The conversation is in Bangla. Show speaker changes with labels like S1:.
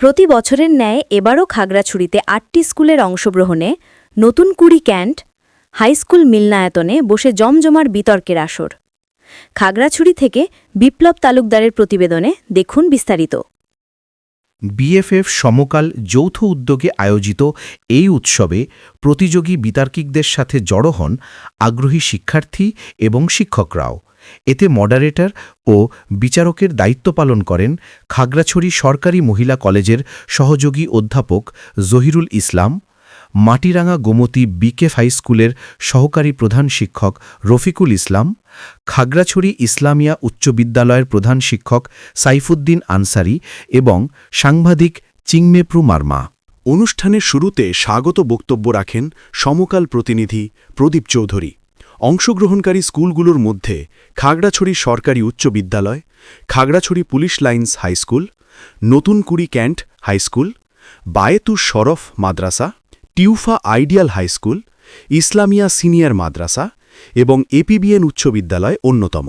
S1: প্রতি বছরের ন্যায় এবারও খাগড়াছড়িতে আটটি স্কুলের অংশগ্রহণে নতুন কুড়ি ক্যান্ট হাইস্কুল মিলনায়তনে বসে জমজমার বিতর্কের আসর। খাগড়াছড়ি থেকে বিপ্লব তালুকদারের প্রতিবেদনে দেখুন বিস্তারিত।
S2: বিএফএফ সমকাল যৌথ উদ্যোগে আয়োজিত এই উৎসবে প্রতিযোগী বিতার্কিকদের সাথে জড়ো হন আগ্রহী শিক্ষার্থী এবং শিক্ষকরাও। এতে মডারেটর ও বিচারকের দায়িত্ব পালন করেন খাগড়াছড়ি সরকারি মহিলা কলেজের সহযোগী অধ্যাপক জহিরুল ইসলাম মাটিরাঙ্গা গোমতী বিকেফ হাই স্কুলের সহকারী প্রধান শিক্ষক রফিকুল ইসলাম, খাগড়াছড়ি ইসলামিয়া উচ্চ বিদ্যালয়ের প্রধান শিক্ষক সাইফুদ্দিন আনসারি এবং সাংবাদিক চিংমেপ্রু মার্মা।
S3: অনুষ্ঠানের শুরুতে স্বাগত বক্তব্য রাখেন সমকাল প্রতিনিধি প্রদীপ চৌধুরী। অংশগ্রহণকারী স্কুলগুলোর মধ্যে খাগড়াছড়ি সরকারি উচ্চ বিদ্যালয়, Khagrachari police lines high school Natunkuri cantt high school বায়েতু Shroff মাদ্রাসা, টিউফা আইডিয়াল হাইস্কুল ইসলামিয়া সিনিয়র মাদ্রাসা এবং এপিবিএন উচ্চ বিদ্যালয় অন্যতম।